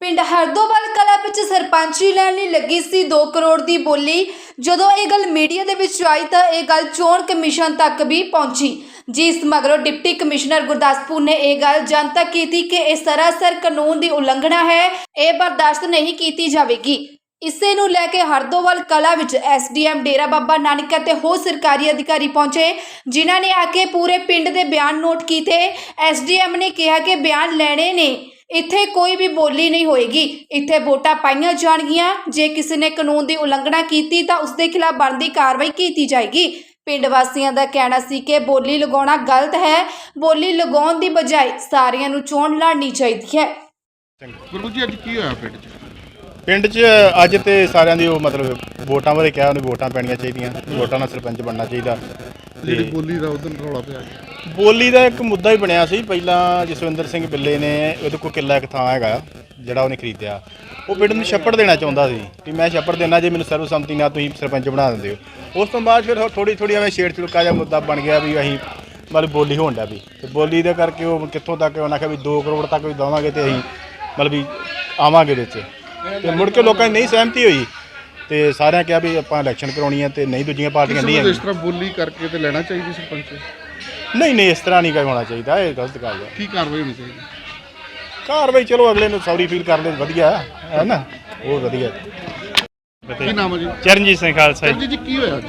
ਪਿੰਡ ਹਰਦੋਵਾਲ ਕਲਾ ਵਿੱਚ ਸਰਪੰਚੀ ਲੈਣ ਲਈ ਲੱਗੀ ਸੀ 2 ਕਰੋੜ ਦੀ ਬੋਲੀ। ਜਦੋਂ ਇਹ ਗੱਲ ਮੀਡੀਆ ਦੇ ਵਿੱਚ ਆਈ ਤਾਂ ਇਹ ਗੱਲ ਚੋਣ ਕਮਿਸ਼ਨ ਤੱਕ ਵੀ ਪਹੁੰਚੀ। ਜਿਸ ਮਗਰੋਂ ਡਿਪਟੀ ਕਮਿਸ਼ਨਰ ਗੁਰਦਾਸਪੁਰ ਨੇ ਇਹ ਗੱਲ ਜਨਤਕ ਕੀਤੀ ਕਿ ਇਹ ਸਰਾਸਰ ਕਾਨੂੰਨ ਦੀ ਉਲੰਘਣਾ ਹੈ, ਇਹ ਬਰਦਾਸ਼ਤ ਨਹੀਂ ਕੀਤੀ ਜਾਵੇਗੀ। ਇਸੇ ਨੂੰ ਲੈ ਕੇ ਹਰਦੋਵਾਲ ਕਲਾ ਵਿੱਚ ਐਸਡੀਐਮ ਡੇਰਾ ਬਾਬਾ ਨਾਨਕ ਅਤੇ ਹੋਰ ਸਰਕਾਰੀ ਅਧਿਕਾਰੀ ਪਹੁੰਚੇ, ਜਿਨ੍ਹਾਂ ਨੇ ਆ ਕੇ ਪੂਰੇ ਪਿੰਡ ਦੇ ਬਿਆਨ ਨੋਟ ਕੀਤੇ। ਐਸਡੀਐਮ ਨੇ ਕਿਹਾ ਕਿ ਬਿਆਨ ਲੈਣੇ ਨੇ। ਇੱਥੇ ਕੋਈ ਵੀ ਬੋਲੀ ਨਹੀਂ ਹੋਏਗੀ। ਇੱਥੇ ਵੋਟਾਂ ਪਾਈਆਂ ਜਾਣਗੀਆਂ। ਜੇ ਕਿਸੇ ਨੇ ਕਾਨੂੰਨ ਦੀ ਉਲੰਘਣਾ ਕੀਤੀ ਤਾਂ ਉਸ ਦੇ ਖਿਲਾਫ ਬਣਦੀ ਕਾਰਵਾਈ ਕੀਤੀ ਜਾਏਗੀ। ਪਿੰਡ ਵਾਸੀਆਂ ਦਾ ਕਹਿਣਾ ਸੀ ਕਿ ਬੋਲੀ ਲਗਾਉਣਾ ਗਲਤ ਹੈ। ਬੋਲੀ ਲਗਾਉਣ ਦੀ ਬਜਾਏ ਸਾਰਿਆਂ ਨੂੰ ਚੋਣ ਲੜਨੀ ਚਾਹੀਦੀ ਹੈ। ਗੁਰੂ ਜੀ ਅੱਜ ਕੀ ਹੋਇਆ ਪਿੰਡ 'ਚ? ਪਿੰਡ 'ਚ ਅੱਜ ਤੇ ਸਾਰਿਆਂ ਦੀ ਉਹ ਮਤਲਬ ਵੋਟਾਂ ਬਾਰੇ ਕਿਹਾ ਉਹਨੇ ਵੋਟਾਂ ਪੈਣੀਆਂ ਚਾਹੀਦੀਆਂ। ਵੋਟਾਂ ਨਾਲ ਸਰਪੰਚ ਬਣਨਾ ਚਾਹੀਦਾ। ਜਿਹੜੀ ਬੋਲੀ ਦਾ ਉਦੋਂ ਰੌਲਾ ਪਿਆ। ਬੋਲੀ ਦਾ ਇੱਕ ਮੁੱਦਾ ਹੀ ਬਣਿਆ ਸੀ। ਪਹਿਲਾਂ ਜਸਵਿੰਦਰ ਸਿੰਘ ਬਿੱਲੇ ਨੇ ਉਹਦੇ ਕੋਲ ਕਿੱਲਾ ਇੱਕ ਥਾਂ ਹੈਗਾ ਜਿਹੜਾ ਉਹਨੇ ਖਰੀਦਿਆ। ਉਹ ਪਿੰਡ ਨੂੰ ਛੱਪੜ ਦੇਣਾ ਚਾਹੁੰਦਾ ਸੀ ਕਿ ਮੈਂ ਛੱਪੜ ਦੇਣਾ ਜੇ ਮੈਨੂੰ ਸਰਵਸੰਮਤੀ ਨਾਲ ਤੁਸੀਂ ਸਰਪੰਚ ਬਣਾ ਦਿੰਦੇ ਹੋ। ਉਸ ਤੋਂ ਬਾਅਦ ਫਿਰ ਥੋੜੀ ਥੋੜੀ ਐਵੇਂ ਛੇੜ ਛੁੜਕਾ ਜਿਹਾ ਮੁੱਦਾ ਬਣ ਗਿਆ ਵੀ ਅਸੀਂ ਮਤਲਬ ਬੋਲੀ ਹੋਣ ਡਿਆ ਵੀ। ਤੇ ਬੋਲੀ ਦੇ ਕਰਕੇ ਉਹ ਕਿੱਥੋਂ ਤੱਕ ਉਹਨਾਂ ਕਿਹਾ ਵੀ 2 ਕਰੋੜ ਤੱਕ ਵੀ ਦੇਵਾਂਗੇ ਤੇ ਅਸੀਂ ਮਤਲਬ ਵੀ ਆਵਾਂਗੇ ਵਿੱਚ। ਤੇ ਮੁੜ ਕੇ ਲੋਕਾਂ ਦੀ ਨਹੀਂ ਸਹਿਮਤੀ ਹੋਈ। ਤੇ ਸਾਰਿਆਂ ਕਿਹਾ ਵੀ ਆਪਾਂ ਇਲੈਕਸ਼ਨ ਕਰਾਉਣੀ ਹੈ ਤੇ ਨਹੀਂ ਦੂਜੀਆਂ ਪਾਰਟੀਆਂ ਨਹੀਂ ਇਸ ਤਰ੍ਹਾਂ ਬੋਲੀ ਕਰਕੇ ਤੇ ਲੈਣਾ ਚਾਹੀਦੀ ਸਰਪੰਚ। ਨਹੀਂ ਨਹੀਂ ਇਸ ਤਰ੍ਹਾਂ ਨਹੀਂ ਕੋਈ ਹੋਣਾ ਚਾਹੀਦਾ ਇਹ ਗਲਤ ਗੱਲ ਹੈ। ਕੀ ਕਾਰਵਾਈ ਹੋਣੀ ਚਾਹੀਦੀ? ਕਾਰਵਾਈ ਚਲੋ ਅਗਲੇ ਨੂੰ ਸੌਰੀ ਫੀਲ ਕਰ ਲੈ ਵਧੀਆ ਹੈ ਨਾ? ਉਹ ਵਧੀਆ। ਕੀ ਨਾਮ ਹੈ ਜੀ? ਚਰਨਜੀਤ ਸਿੰਘ ਖਾਲਸਾ ਜੀ। ਜੀ ਕੀ ਹੋਇਆ ਅੱਜ?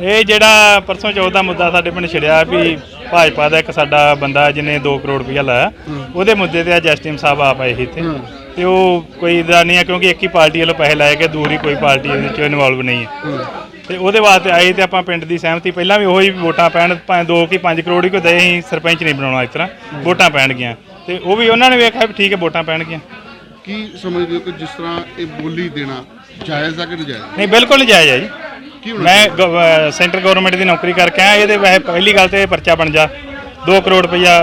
ਇਹ ਜਿਹੜਾ ਪਰਸੋਂ ਚੌਥ ਦਾ ਮੁੱਦਾ ਸਾਡੇ ਪਿੰਡ ਛਿੜਿਆ ਵੀ ਭਾਜਪਾ ਦਾ ਇੱਕ ਸਾਡਾ ਬੰਦਾ ਜਿਹਨੇ 2 ਕਰੋੜ ਰੁਪਇਆ ਲਾਇਆ ਉਹਦੇ ਮੁੱਦੇ ਤੇ ਅੱਜ ਐਸਟੀਐਮ ਸਾਹਿਬ ਆਪ ਆਏ ਸੀ ਇੱਥੇ। ਤੇ ਉਹ ਕੋਈ ਦਾ ਨਹੀਂ ਹੈ ਕਿਉਂਕਿ ਇੱਕ ਹੀ ਪਾਰਟੀ ਵੱਲੋਂ ਪੈਸੇ ਲਾਏ ਗਏ ਦੂਰੀ ਕੋਈ ਪਾਰਟੀ ਇਹਦੇ ਵਿੱਚ ਇਨਵੋਲਵ ਨਹੀਂ ਹੈ। ਤੇ ਉਹਦੇ ਵਾਸਤੇ ਆਏ ਤੇ ਆਪਾਂ ਪਿੰਡ ਦੀ ਸਹਿਮਤੀ ਪਹਿਲਾਂ ਵੀ ਉਹੀ ਵੋਟਾਂ ਪੈਣ ਭਾਵੇਂ 2 ਕੀ 5 ਕਰੋੜ ਹੀ ਕੋਈ ਦੇ ਅਸੀਂ ਸਰਪੰਚ ਨਹੀਂ ਬਣਾਉਣਾ ਇਸ ਤਰ੍ਹਾਂ ਵੋਟਾਂ ਪੈਣਗੀਆਂ ਤੇ ਉਹ ਵੀ ਉਹਨਾਂ ਨੇ ਵੇਖਿਆ ਵੀ ਠੀਕ ਹੈ ਵੋਟਾਂ ਪੈਣਗੀਆਂ ਕੀ ਸਮਝਦੇ ਹੋ ਕਿ ਜਿਸ ਤਰ੍ਹਾਂ ਇਹ ਬੋਲੀ ਦੇਣਾ ਜਾਇਜ਼ ਆ ਕਿ ਨਜਾਇਜ਼ ਨਹੀਂ ਬਿਲਕੁਲ ਨਜਾਇਜ਼ ਹੈ ਜੀ। ਕੀ ਮੈਂ ਸੈਂਟਰ ਗਵਰਨਮੈਂਟ ਦੀ ਨੌਕਰੀ ਕਰਕੇ ਆਇਆ ਇਹਦੇ ਵੈਸੇ ਪਹਿਲੀ ਗੱਲ ਤੇ ਇਹ ਪਰਚਾ ਬਣ ਜਾ। 2 ਕਰੋੜ ਰੁਪਈਆ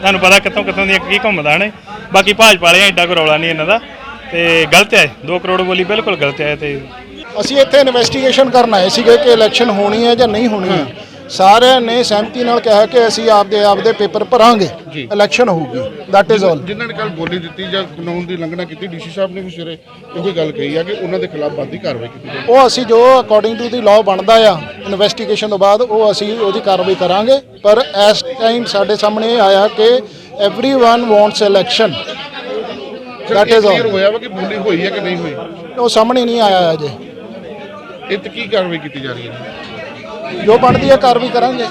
ਤੁਹਾਨੂੰ ਪਤਾ ਕਿੱਥੋਂ ਕਿੱਥੋਂ ਦੀਆਂ ਕੀ ਘੁੰਮਦਾ ਨੇ। ਬਾਕੀ ਭਾਜਪਾ ਵਾਲਿਆਂ ਐਡਾ ਕੋਈ ਰੌਲਾ ਨਹੀਂ ਇਹਨਾਂ ਦਾ। ਤੇ ਗਲਤ ਹੈ 2 ਕਰੋੜ ਬੋਲੀ ਬਿਲਕੁਲ ਗਲਤ ਹੈ ਤੇ ਅਸੀਂ ਇੱਥੇ ਇਨਵੈਸਟੀਗੇਸ਼ਨ ਕਰਨ ਆਏ ਸੀਗੇ ਕਿ ਇਲੈਕਸ਼ਨ ਹੋਣੀ ਹੈ ਜਾਂ ਨਹੀਂ ਹੋਣੀ ਹੈ ਸਾਰਿਆਂ ਨੇ ਸਹਿਮਤੀ ਨਾਲ ਕਿਹਾ ਕਿ ਅਸੀਂ ਆਪਦੇ ਆਪਦੇ ਪੇਪਰ ਭਰਾਂਗੇ ਇਲੈਕਸ਼ਨ ਹੋਊਗੀ ਦੈਟ ਇਜ਼ ਆਲ ਜਿਨ੍ਹਾਂ ਨੇ ਕੱਲ ਬੋਲੀ ਦਿੱਤੀ ਜਾਂ ਕਾਨੂੰਨ ਦੀ ਉਲੰਘਣਾ ਕੀਤੀ ਡੀਸੀ ਸਾਹਿਬ ਨੇ ਵੀ ਸਿਰੇ ਇਹੋ ਗੱਲ ਕਹੀ ਆ ਕਿ ਉਹਨਾਂ ਦੇ ਖਿਲਾਫ ਬੰਦੀ ਕਾਰਵਾਈ ਕੀਤੀ ਜਾਵੇ ਉਹ ਅਸੀਂ ਜੋ ਅਕੋਰਡਿੰਗ ਟੂ ਦੀ ਲਾਅ ਬਣਦਾ ਆ ਇਨਵੈਸਟੀਗੇਸ਼ਨ ਤੋਂ ਬਾਅਦ ਉਹ ਅਸੀਂ ਉਹਦੀ ਕਾਰਵਾਈ ਕਰਾਂਗੇ ਪਰ ਇਸ ਟਾਈਮ ਸਾਡੇ ਸਾਹਮਣੇ ਇਹ ਆਇਆ ਕਿ everyone wants election that is clear all ਹੋਇਆ ਵਾ ਕਿ ਬੋਲੀ ਹੋਈ ਹੈ ਕਿ ਨਹੀਂ ਹੋਈ ਉਹ ਸਾਹਮਣੇ ਨਹੀਂ ਆਇਆ ਅਜੇ ਇਹ ਤੇ ਕੀ ਕਾਰਵਾਈ ਕੀਤੀ ਜਾ ਰਹੀ ਹੈ? ਜੋ ਬਣਦੀ ਹੈ ਕਾਰਵਾਈ ਕਰਾਂਗੇ।